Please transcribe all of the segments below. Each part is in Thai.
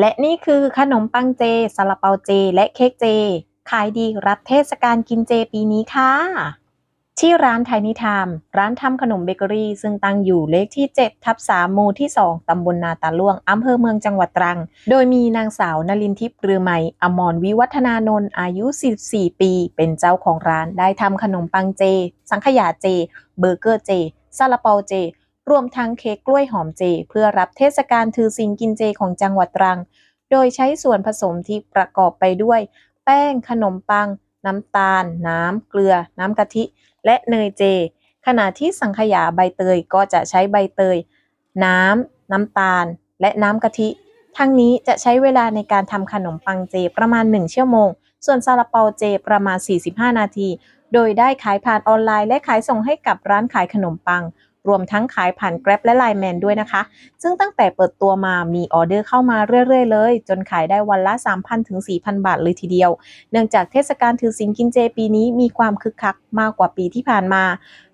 และนี่คือขนมปังเจซาลาเปาเจ และเค้กเจ ขายดีรับเทศกาลกินเจปีนี้ค่ะ ที่ร้านไทนิทาม ร้านทำขนมเบเกอรี่ ซึ่งตั้งอยู่เลขที่ 7 ทับ3หมู่ที่ 2 ตำบลนาตาล่วง อำเภอเมืองจังหวัดตรัง โดยมีนางสาวนลินทิพย์เรือไหมอมรวิวัฒนานนท์อายุ44ปี เป็นเจ้าของร้านได้ทำขนมปังเจ สังขยาเจ เบอร์เกอร์เจซาลาเปาเจ รวมทั้งเค้กกล้วยหอมเจ เพื่อรับเทศกาลถือศีลกินเจของจังหวัดตรัง โดยใช้ส่วนผสมที่ประกอบไปด้วย แป้งขนมปัง น้ำตาล น้ำเกลือ น้ำกะทิ และเนยเจ ขณะที่สังขยาใบเตยก็จะใช้ใบเตย น้ำ น้ำตาล และน้ำกะทิ ทั้งนี้จะใช้เวลาในการทำขนมปังเจประมาณ 1 ชั่วโมง ส่วนซาลาเปาเจประมาณ 45 นาที โดยได้ขายผ่านออนไลน์ และขายส่งให้กับร้านขายขนมปัง รวมทั้งขายผ่าน Grab และ Line Man ด้วยนะคะ ซึ่งตั้งแต่เปิดตัวมามีออเดอร์เข้ามาเรื่อย ๆ เลย จนขายได้วันละ 3,000 ถึง 4,000 บาทเลยทีเดียว เนื่องจากเทศกาลถือศีลกินเจปีนี้มีความคึกคักมากกว่าปีที่ผ่านมา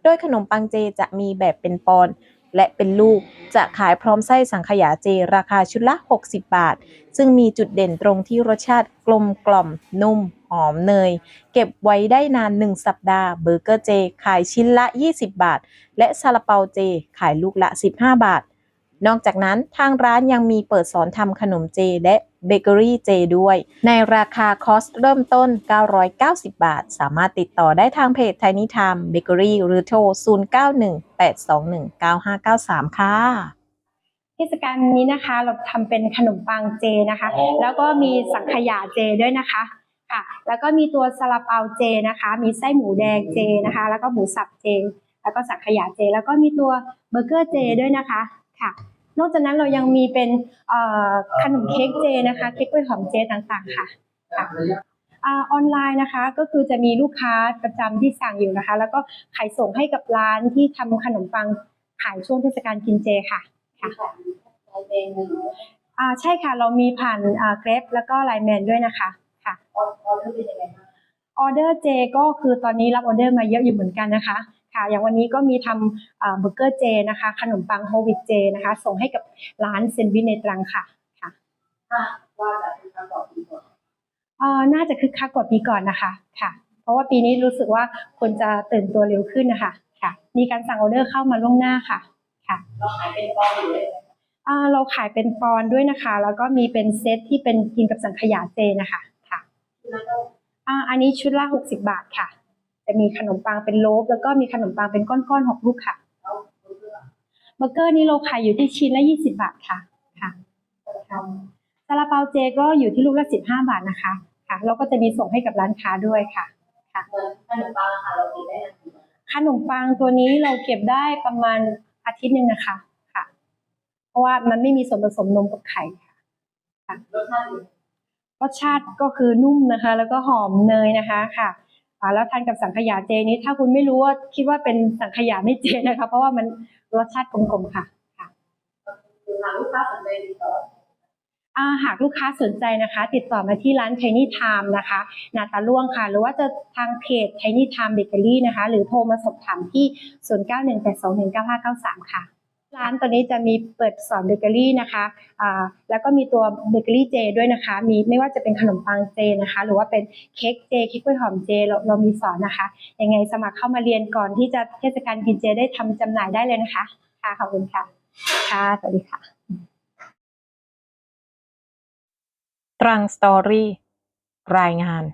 โดยขนมปังเจจะมีแบบเป็นปอนด์ และเป็นลูกจะขายพร้อมไส้สังขยาเจราคาชุดละ 60 บาท ซึ่งมีจุดเด่นตรงที่รสชาติกลมกล่อม นุ่ม หอมเนย เก็บไว้ได้นาน 1 สัปดาห์ เบอร์เกอร์เจ ขายชิ้นละ 20 บาท และซาลาเปาเจ ขายลูกละ 15 บาท นอกจากนั้นทางร้านยังมีเปิดสอนทำขนมเจและ เบเกอรี่เจด้วย ในราคาคอสเริ่มต้น 990 บาท สามารถติดต่อได้ทางเพจ Tiny Time Bakery หรือโทร 0918219593 ค่ะเทศกาลนี้นะคะเราทำเป็นขนมปังเจนะคะ แล้วก็มีสังขยาเจด้วยนะคะค่ะ แล้วก็มีตัวซาลาเปาเจนะคะ มีไส้หมูแดงเจนะคะ แล้วก็หมูสับเจ แล้วก็สังขยาเจ แล้วก็มีตัวเบอร์เกอร์เจด้วยนะคะค่ะ นอกจากนั้นเรายังมีเป็นเอ่อขนมเค้กเจนะคะเค้กกล้วยหอมเจต่างๆค่ะค่ะอ่าออนไลน์นะคะก็คือจะมีลูกค้าประจำที่สั่งอยู่นะคะ แล้วก็ขายส่งให้กับร้านที่ทำขนมปังขายช่วงเทศกาลกินเจค่ะค่ะอ่าใช่ค่ะเรามีผ่านอ่าเกรฟแล้วก็ไลน์แมนด้วยนะคะค่ะออเดอร์เจก็คือตอนนี้รับออเดอร์มาเยอะอยู่เหมือนกันนะคะ ค่ะอย่างวันนี้ก็มีทำอ่าเบอร์เกอร์เจนะคะ ขนมปังโฮวิตเจนะคะ ส่งให้กับร้านเซนวินในตรังค่ะค่ะอ่าน่าจะคึกคักกว่าปีก่อนนะคะค่ะ เพราะว่าปีนี้รู้สึกว่าคนจะตื่นตัวเร็วขึ้นนะคะค่ะ มีการสั่งออเดอร์เข้ามาล่วงหน้าค่ะค่ะอ่าเราขายเป็นปอนด์ด้วยนะคะ แล้วก็มีเป็นเซตที่เป็นกินกับสังขยาเจนะคะค่ะอ่าอันนี้ชุดละหกสิบาทค่ะ จะมีขนมปังเป็นโลฟแล้วก็มีขนมปังเป็นก้อนๆหกลูกค่ะเบอร์เกอร์นี้เราขายอยู่ที่ชิ้นละยี่สิบาทค่ะค่ะซาลาเปาเจก็อยู่ที่ลูกละสิบห้าบาทนะคะ ค่ะแล้วก็จะมีส่งให้กับร้านค้าด้วยค่ะค่ะขนมปังตัวนี้เราเก็บได้ประมาณอาทิตย์หนึ่งนะคะค่ะ เพราะว่ามันไม่มีส่วนผสมนมกับไข่ค่ะค่ะรสชาติก็คือนุ่มนะคะ แล้วก็หอมเนยนะคะค่ะอ่า แล้วทานกับสังขยาเจนี้ ถ้าคุณไม่รู้ว่าคิดว่าเป็นสังขยาไม่เจนะคะ เพราะว่ามันรสชาติกลมๆค่ะค่ะอ่าหากลูกค้าสนใจนะคะ ติดต่อมาที่ร้าน Tiny Time นะคะนาตาล่วงค่ะ หรือว่าจะทางเพจ Tiny Time Bakery นะคะ หรือโทรมาสอบถามที่ 0918219593 ค่ะ ร้านตัวนี้จะมีเปิดสอนเบเกอรี่นะคะอ่าแล้วก็มีตัวเบเกอรี่เจด้วยนะคะ มีไม่ว่าจะเป็นขนมปังเจนะคะ หรือว่าเป็นเค้กเจเค้กกล้วยหอมเจเราเรามีสอนนะคะ ยังไงสมัครเข้ามาเรียนก่อนที่จะเทศกาลกินเจได้ทำจำหน่ายได้เลยนะคะ ค่ะ ขอบคุณค่ะ ค่ะ สวัสดีค่ะ ตรังสตอรี่ รายงาน